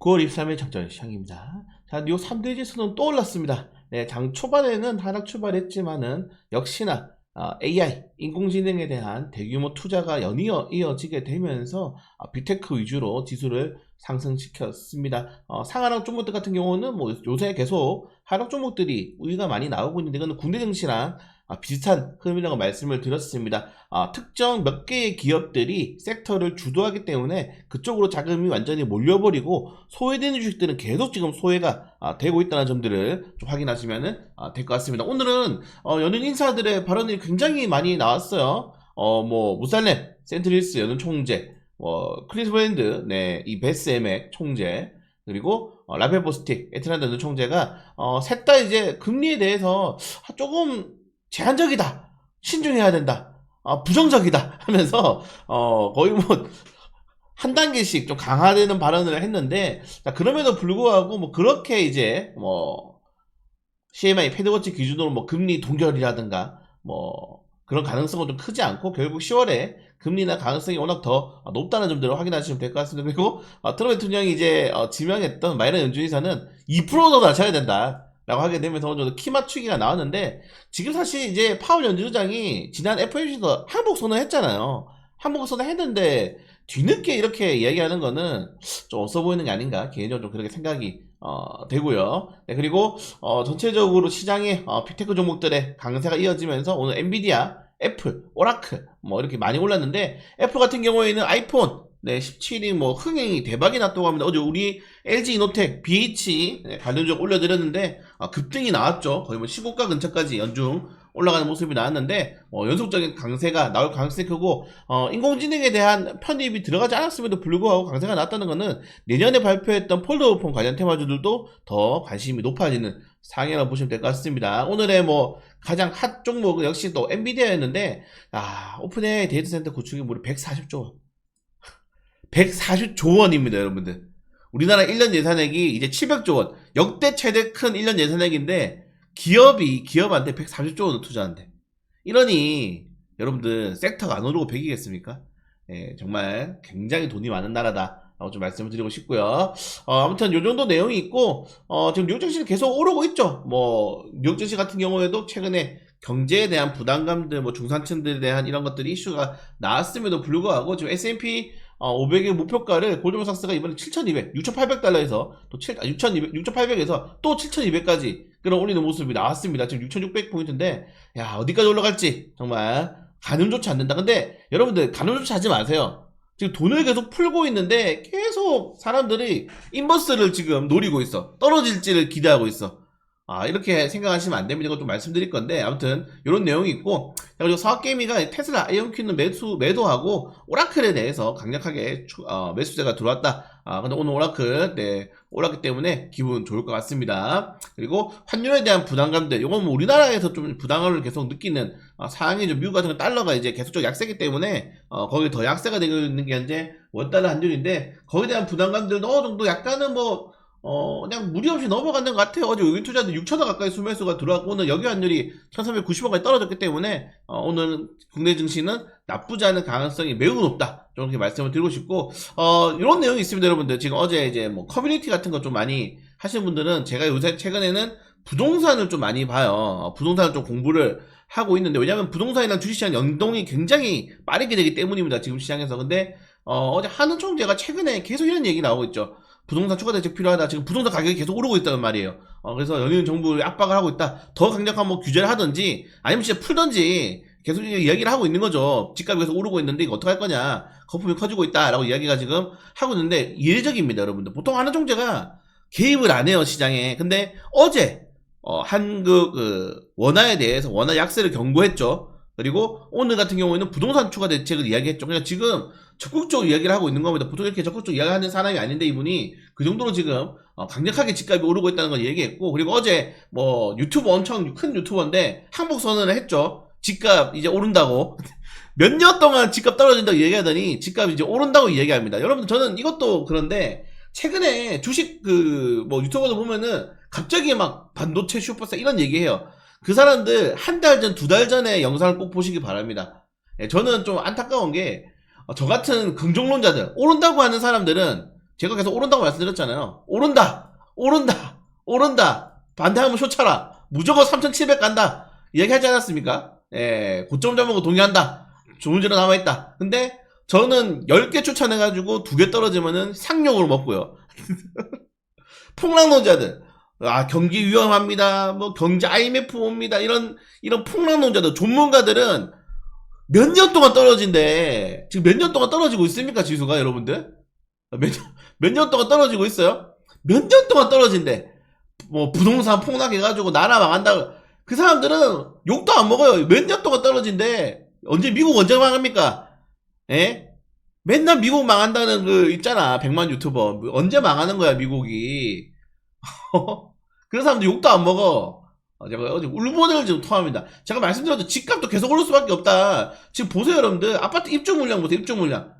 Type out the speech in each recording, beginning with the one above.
9월 23일 적절 시장입니다. 자, 요 3대 지수는 또 올랐습니다. 네, 장 초반에는 하락 출발했지만은 역시나 아, AI, 인공지능에 대한 대규모 투자가 연이어 이어지게 되면서 아, 빅테크 위주로 지수를 상승시켰습니다. 어, 상하락 종목들 같은 경우는 뭐 요새 계속 하락 종목들이 우위가 많이 나오고 있는데 이거는 국내 증시랑 아, 비슷한 흐름이라고 말씀을 드렸습니다. 아, 특정 몇 개의 기업들이 섹터를 주도하기 때문에 그쪽으로 자금이 완전히 몰려버리고 소외되는 주식들은 계속 지금 소외가 아, 되고 있다는 점들을 좀 확인하시면 될것 같습니다. 오늘은 어, 연예인 인사들의 발언이 굉장히 많이 나왔어요. 어, 뭐 무살렘, 센트리스 연은 총재, 어, 크리스 브랜드, 네, 이 베스 에맥 총재, 그리고 어, 라페보스틱, 에트란다 연 총재가 어, 셋 다 이제 금리에 대해서 조금 제한적이다. 신중해야 된다. 아, 부정적이다. 하면서, 어, 거의 뭐, 한 단계씩 좀 강화되는 발언을 했는데, 자, 그럼에도 불구하고, 뭐, 그렇게 이제, 뭐, CMI 패드워치 기준으로 뭐, 금리 동결이라든가, 뭐, 그런 가능성은 좀 크지 않고, 결국 10월에 금리나 가능성이 워낙 더 높다는 점들을 확인하시면 될 것 같습니다. 그리고, 어, 트럼프 대통령이 이제, 어, 지명했던 마이너 연준이사는 2%더 낮춰야 된다. 라고 하게 되면서 어느 정도 키 맞추기가 나왔는데 지금 사실 이제 파월 연주장이 지난 FOMC에서 항복 선언했잖아요. 항복 선언했는데 뒤늦게 이렇게 이야기하는 거는 좀 없어 보이는 게 아닌가 개인적으로 좀 그렇게 생각이 어, 되고요. 네, 그리고 어, 전체적으로 시장의 어, 빅테크 종목들의 강세가 이어지면서 오늘 엔비디아, 애플, 오라클 뭐 이렇게 많이 올랐는데 애플 같은 경우에는 아이폰 네, 17위 뭐 흥행이 대박이 났다고 합니다. 어제 우리 LG 이노텍, BH 네, 관련적 올려드렸는데 아, 급등이 나왔죠. 거의 뭐 시고가 근처까지 연중 올라가는 모습이 나왔는데 어, 연속적인 강세가 나올 가능성이 크고 어, 인공지능에 대한 편입이 들어가지 않았음에도 불구하고 강세가 났다는 것은 내년에 발표했던 폴더폰 관련 테마주들도 더 관심이 높아지는 상향을 보시면 될 것 같습니다. 오늘의 뭐 가장 핫 종목은 역시 또 엔비디아였는데 아 오픈AI 데이터 센터 구축이 무려 140조 원. 140조 원입니다, 여러분들. 우리나라 1년 예산액이 이제 700조 원. 역대 최대 큰 1년 예산액인데 기업이 기업한테 140조 원을 투자한대. 이러니 여러분들 섹터가 안 오르고 100이겠습니까? 예, 정말 굉장히 돈이 많은 나라다. 라고 좀 말씀을 드리고 싶고요. 어, 아무튼 요 정도 내용이 있고 어, 지금 뉴욕 증시는 계속 오르고 있죠. 뭐 뉴욕 증시 같은 경우에도 최근에 경제에 대한 부담감들, 뭐 중산층들에 대한 이런 것들이 이슈가 나왔음에도 불구하고 지금 S&P 어, 500의 목표가를 골드만삭스가 이번에 7,200, 6,800달러에서 또 7, 아, 6,200, 6,800에서 또 7,200까지 끌어올리는 모습이 나왔습니다. 지금 6,600포인트인데, 야, 어디까지 올라갈지 정말 가늠조차 안 된다. 근데 여러분들 가늠조차 하지 마세요. 지금 돈을 계속 풀고 있는데 계속 사람들이 인버스를 지금 노리고 있어. 떨어질지를 기대하고 있어. 아, 이렇게 생각하시면 안 됩니다. 이거 좀 말씀드릴 건데, 아무튼, 이런 내용이 있고, 그리고 사업게임이가 테슬라 아이온큐는 매수, 매도하고, 오라클에 대해서 강력하게, 추- 어, 매수세가 들어왔다. 아, 근데 오늘 오라클, 네, 올랐기 때문에 기분 좋을 것 같습니다. 그리고 환율에 대한 부담감들, 이건 뭐 우리나라에서 좀 부담감을 계속 느끼는, 어, 상황이 좀 미국 같은 거 달러가 이제 계속적으로 약세기 때문에, 어, 거기 더 약세가 되고 있는 게 이제 원달러 한율인데, 거기에 대한 부담감들도 어느 정도 약간은 뭐, 어, 그냥 무리 없이 넘어가는 것 같아요. 어제 외국인 투자들 6천원 가까이 수매수가 들어왔고, 오늘 여기 환율이 1390원까지 떨어졌기 때문에, 어, 오늘 국내 증시는 나쁘지 않은 가능성이 매우 높다. 좀 이렇게 말씀을 드리고 싶고, 어, 이런 내용이 있습니다, 여러분들. 지금 어제 이제 뭐 커뮤니티 같은 거 좀 많이 하시는 분들은 제가 요새 최근에는 부동산을 좀 많이 봐요. 어, 부동산을 좀 공부를 하고 있는데, 왜냐면 부동산이랑 주식시장 연동이 굉장히 빠르게 되기 때문입니다, 지금 시장에서. 근데, 어, 어제 한은 총재가 최근에 계속 이런 얘기 나오고 있죠. 부동산 추가 대책 필요하다. 지금 부동산 가격이 계속 오르고 있다는 말이에요. 어, 그래서 연예인 정부를 압박을 하고 있다. 더 강력한 뭐 규제를 하든지 아니면 진짜 풀든지 계속 이야기를 하고 있는 거죠. 집값이 계속 오르고 있는데 이거 어떡할 거냐. 거품이 커지고 있다라고 이야기가 지금 하고 있는데 이례적입니다, 여러분들. 보통 하는 총재가 개입을 안 해요, 시장에. 근데 어제 어, 한국 그 원화에 대해서 원화 약세를 경고했죠. 그리고 오늘 같은 경우에는 부동산 추가 대책을 이야기했죠. 그냥 지금 적극적으로 이야기를 하고 있는 겁니다. 보통 이렇게 적극적으로 이야기하는 사람이 아닌데 이분이 그 정도로 지금 어, 강력하게 집값이 오르고 있다는 걸 얘기했고 그리고 어제 뭐 유튜브 엄청 큰 유튜버인데 항복 선언을 했죠. 집값 이제 오른다고 몇 년 동안 집값 떨어진다고 얘기하더니 집값이 이제 오른다고 얘기합니다. 여러분들 저는 이것도 그런데 최근에 주식 그 뭐 유튜버들 보면은 갑자기 막 반도체 슈퍼스타 이런 얘기해요. 그 사람들 한 달 전, 두 달 전에 영상을 꼭 보시기 바랍니다. 예, 저는 좀 안타까운 게, 어, 저 같은 긍정론자들, 오른다고 하는 사람들은 제가 계속 오른다고 말씀드렸잖아요. 오른다! 오른다! 오른다! 반대하면 쇼차라! 무조건 3,700 간다! 이야기 하지 않았습니까? 예, 고점 거 동의한다! 좋은 재료 남아있다. 근데 저는 10개 추천해가지고 2개 떨어지면은 상용으로 먹고요. 폭락론자들. 아, 경기 위험합니다. 뭐, 경제 IMF 옵니다. 이런, 이런 폭락론자들, 전문가들은 몇 년 동안 떨어진대. 지금 몇 년 동안 떨어지고 있습니까, 지수가, 여러분들? 몇, 년- 몇 년 동안 떨어지고 있어요? 몇 년 동안 떨어진대. 뭐, 부동산 폭락해가지고 나라 망한다. 그 사람들은 욕도 안 먹어요. 몇 년 동안 떨어진대. 언제, 미국 언제 망합니까? 예? 맨날 미국 망한다는 그, 있잖아. 100만 유튜버. 언제 망하는 거야, 미국이. 그런 사람들 욕도 안 먹어. 어, 제가 어제 울보를 지금 토합니다. 제가 말씀드렸죠. 집값도 계속 오를 수밖에 없다. 지금 보세요, 여러분들. 아파트 입주 물량 보세요, 입주 물량.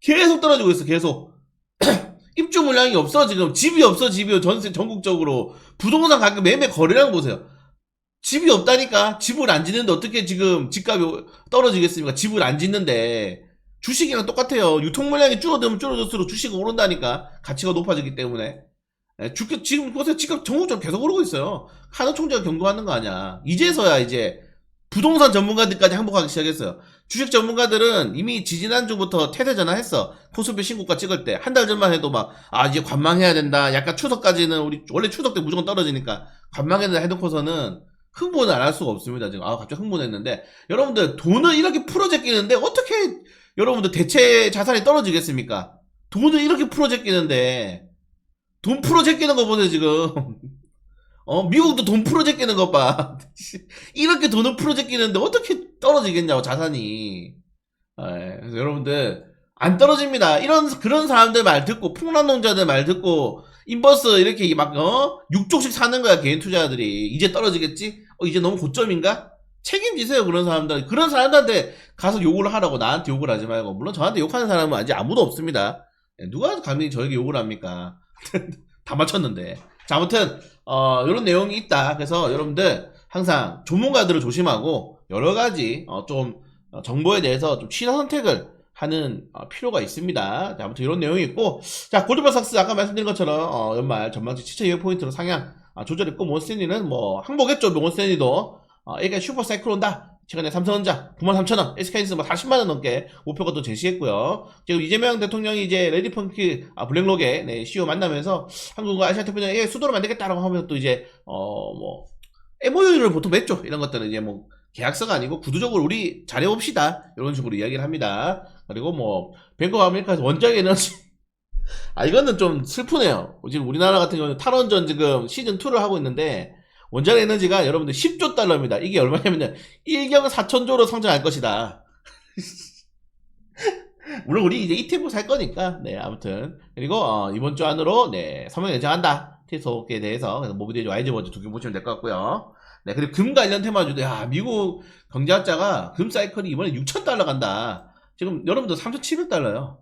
계속 떨어지고 있어, 계속. 입주 물량이 없어, 지금. 집이 없어, 집이. 전세, 전국적으로. 부동산 가격 매매 거래량 보세요. 집이 없다니까. 집을 안 짓는데 어떻게 지금 집값이 떨어지겠습니까? 집을 안 짓는데. 주식이랑 똑같아요. 유통 물량이 줄어들면 줄어들수록 주식은 오른다니까. 가치가 높아지기 때문에. 예, 주, 지금 보세요. 지금 전국적으로 계속 오르고 있어요. 하는 총재가 경고하는 거 아니야. 이제서야 이제 부동산 전문가들까지 항복하기 시작했어요. 주식 전문가들은 이미 지지난주부터 태세 전환했어. 코스피 신고가 찍을 때. 한 달 전만 해도 막, 아, 이제 관망해야 된다. 약간 추석까지는 우리, 원래 추석 때 무조건 떨어지니까 관망해야 된다 해놓고서는 흥분을 안 할 수가 없습니다. 지금, 아, 갑자기 흥분했는데. 여러분들, 돈을 이렇게 풀어 제끼는데 어떻게 여러분들 대체 자산이 떨어지겠습니까? 돈을 이렇게 풀어 제끼는데, 돈 풀어 제끼는 거 보세요, 지금. 어, 미국도 돈 풀어 제끼는 것 봐. 이렇게 돈을 풀어 제끼는데 어떻게 떨어지겠냐고, 자산이. 예, 그래서 여러분들, 안 떨어집니다. 이런, 그런 사람들 말 듣고, 풍란농자들 말 듣고, 인버스 이렇게 막, 어? 6조씩 사는 거야, 개인 투자자들이. 이제 떨어지겠지? 어, 이제 너무 고점인가? 책임지세요, 그런 사람들. 그런 사람들한테 가서 욕을 하라고, 나한테 욕을 하지 말고. 물론 저한테 욕하는 사람은 아직 아무도 없습니다. 예, 누가 감히 저에게 욕을 합니까? 다 맞췄는데. 자, 아무튼, 어, 이런 내용이 있다. 그래서 여러분들 항상 전문가들을 조심하고 여러 가지 어, 좀 어, 정보에 대해서 좀 취사 선택을 하는 어, 필요가 있습니다. 자, 아무튼 이런 내용이 있고, 자, 골드바삭스 아까 말씀드린 것처럼 어, 연말 전망치 7,200 포인트로 상향 아, 조절했고 몬스테니는 뭐 항복했죠. 몬스테니도 어, 애가 슈퍼 사이클 온다. 최근에 삼성전자 93,000원, SK하이닉스 뭐 40만원 넘게 목표가 또 제시했고요. 지금 이재명 대통령이 이제 레디펑크 아, 블랙록의 네, CEO 만나면서 한국과 아시아태평양 에 수도를 만들겠다라고 하면서 또 이제 어 뭐 MOU를 보통 맺죠. 이런 것들은 이제 뭐 계약서가 아니고 구두적으로 우리 잘해봅시다. 이런 식으로 이야기를 합니다. 그리고 뭐 뱅크 오브 아메리카에서 원자력 에너지 아 이거는 좀 슬프네요. 지금 우리나라 같은 경우는 탈원전 지금 시즌 2를 하고 있는데 원자력 에너지가 여러분들 10조 달러입니다. 이게 얼마냐면요. 1경 4천조로 성장할 것이다. 물론 우리 이제 ETF 살 거니까. 네 아무튼. 그리고 어, 이번 주 안으로 네 서명 예정한다. 티속에 대해서. 그래서 모비데이 YG버즈 두개 보시면 될 것 같고요. 네 그리고 금 관련 테마주도 야 미국 경제학자가 금 사이클이 이번에 6천 달러 간다. 지금 여러분들 3,700달러요.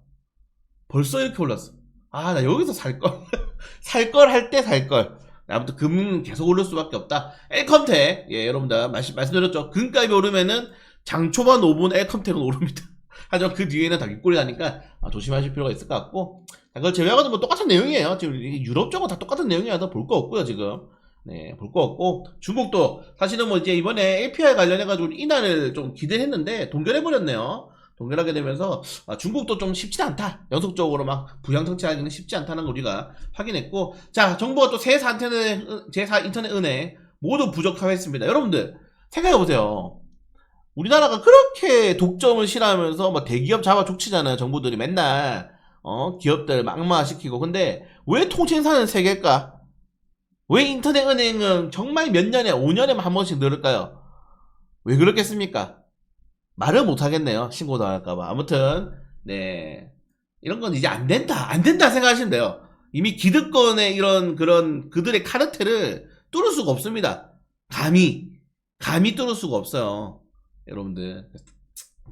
벌써 이렇게 올랐어. 아 나 여기서 살걸살 걸 할 때 살걸 아무튼 금은 계속 오를 수밖에 없다. 엘컴텍 예 여러분들 말씀, 말씀드렸죠. 금값이 오르면은 장 초반 5분 엘컴텍은 오릅니다. 하지만 그 뒤에는 다 윗골이 나니까 아, 조심하실 필요가 있을 것 같고. 자, 그걸 제외하고는 뭐 똑같은 내용이에요. 지금 이 유럽 쪽은 다 똑같은 내용이라서 볼 거 없고요 지금. 네, 볼 거 없고. 중국도 사실은 뭐 이제 이번에 API 관련해 가지고 이날을 좀 기대했는데 동결해 버렸네요. 동결하게 되면서 아, 중국도 좀 쉽지 않다. 연속적으로 막 부양 정치하기는 쉽지 않다는 걸 우리가 확인했고 자 정부가 또 제4 인터넷 제4 인터넷 은행 모두 부적합했습니다. 여러분들 생각해 보세요. 우리나라가 그렇게 독점을 싫어하면서 뭐 대기업 잡아 족치잖아요. 정부들이 맨날 어 기업들 막마시키고 근데 왜 통신사는 세 개일까? 왜 인터넷 은행은 정말 몇 년에 5년에만 한 번씩 늘을까요? 왜 그렇겠습니까? 말을 못 하겠네요. 신고도 안 할까봐. 아무튼 네 이런 건 이제 안 된다, 안 된다 생각하시면 돼요. 이미 기득권의 이런 그런 그들의 카르텔을 뚫을 수가 없습니다. 감히 감히 뚫을 수가 없어요. 여러분들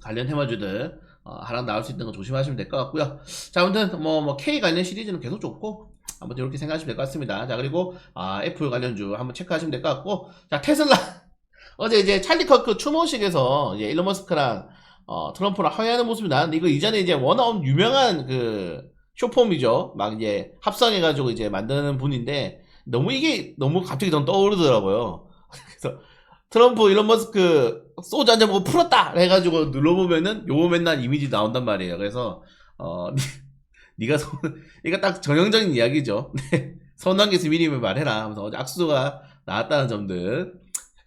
관련 테마주들 어, 하락 나올 수 있는 거 조심하시면 될 것 같고요. 자, 아무튼 뭐, 뭐 K 관련 시리즈는 계속 좋고 아무튼 이렇게 생각하시면 될 것 같습니다. 자, 그리고 아, 애플 관련주 한번 체크하시면 될 것 같고 자, 테슬라 어제 이제 찰리 커크 추모식에서 이제 일론 머스크랑 어, 트럼프랑 화해하는 모습이 나왔는데 이거 이전에 이제 워낙 유명한 그 쇼폼이죠. 막 이제 합성해가지고 이제 만드는 분인데 너무 이게 너무 갑자기 전 떠오르더라고요. 그래서 트럼프 일론 머스크 소주 한잔 먹고 풀었다 해가지고 눌러보면은 요 맨날 이미지 나온단 말이에요. 그래서 어 니, 가 선, 이거 딱 전형적인 이야기죠. 네. 선왕께서 미리 말해라 하면서 어제 악수가 나왔다는 점들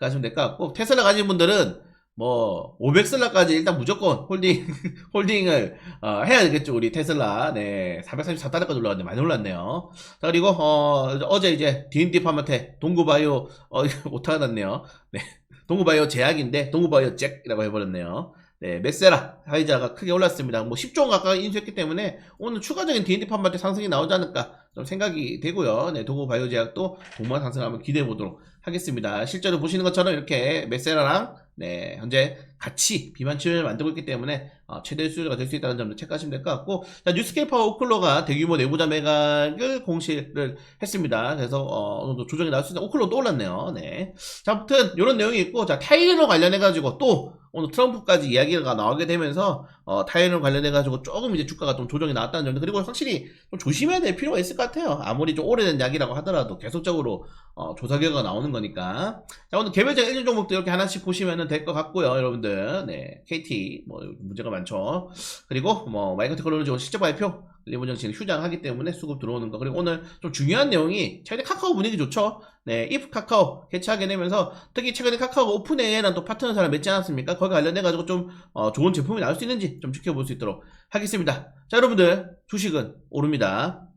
가시면 될 것 같고 테슬라 가진 분들은 뭐 500슬라까지 일단 무조건 홀딩 홀딩을 어, 해야 되겠죠. 우리 테슬라. 네 434달러까지 올라갔는데 많이 올랐네요. 자 그리고 어, 어제 이제 D&D 파마테 동구바이오 어 오타가 났네요. 네 동구바이오 제약인데 동구바이오 잭이라고 해버렸네요. 네 메세라 화이자가 크게 올랐습니다. 뭐 10조 원 가까이 인수했기 때문에 오늘 추가적인 D&D 파마테 상승이 나오지 않을까 좀 생각이 되고요. 네 동구바이오 제약도 동반 상승을 한번 기대해 보도록 하겠습니다 실제로 보시는 것처럼 이렇게 메세라랑 네, 현재 같이 비만침을 만들고 있기 때문에 어, 최대 수요가 될 수 있다는 점도 체크하시면 될 것 같고 자, 뉴스케이퍼 오클로가 대규모 내부자 매각을 공시를 했습니다. 그래서 어, 어느 정도 조정이 나올 수 있는 오클로 또 올랐네요. 네. 자, 아무튼 이런 내용이 있고 자 타이레노 관련해 가지고 또 오늘 트럼프까지 이야기가 나오게 되면서 어, 타이레노 관련해 가지고 조금 이제 주가가 좀 조정이 나왔다는 점도 그리고 확실히 좀 조심해야 될 필요가 있을 것 같아요. 아무리 좀 오래된 약이라고 하더라도 계속적으로 어, 조사 결과가 나오는 거니까 자 오늘 개별적 일종 종목도 이렇게 하나씩 보시면 될 것 같고요, 여러분들. 네, KT 뭐 문제가 많죠. 그리고 뭐 마이크 테크놀로지 실적 발표 정치는 휴장하기 때문에 수급 들어오는 거. 그리고 오늘 좀 중요한 내용이 최근에 카카오 분위기 좋죠. 네, if 카카오 개최하게 되면서 특히 최근에 카카오 오픈AI라는 또 파트너 사람 맺지 않았습니까? 거기 관련돼 가지고 좀 어, 좋은 제품이 나올 수 있는지 좀 지켜볼 수 있도록 하겠습니다. 자, 여러분들 주식은 오릅니다.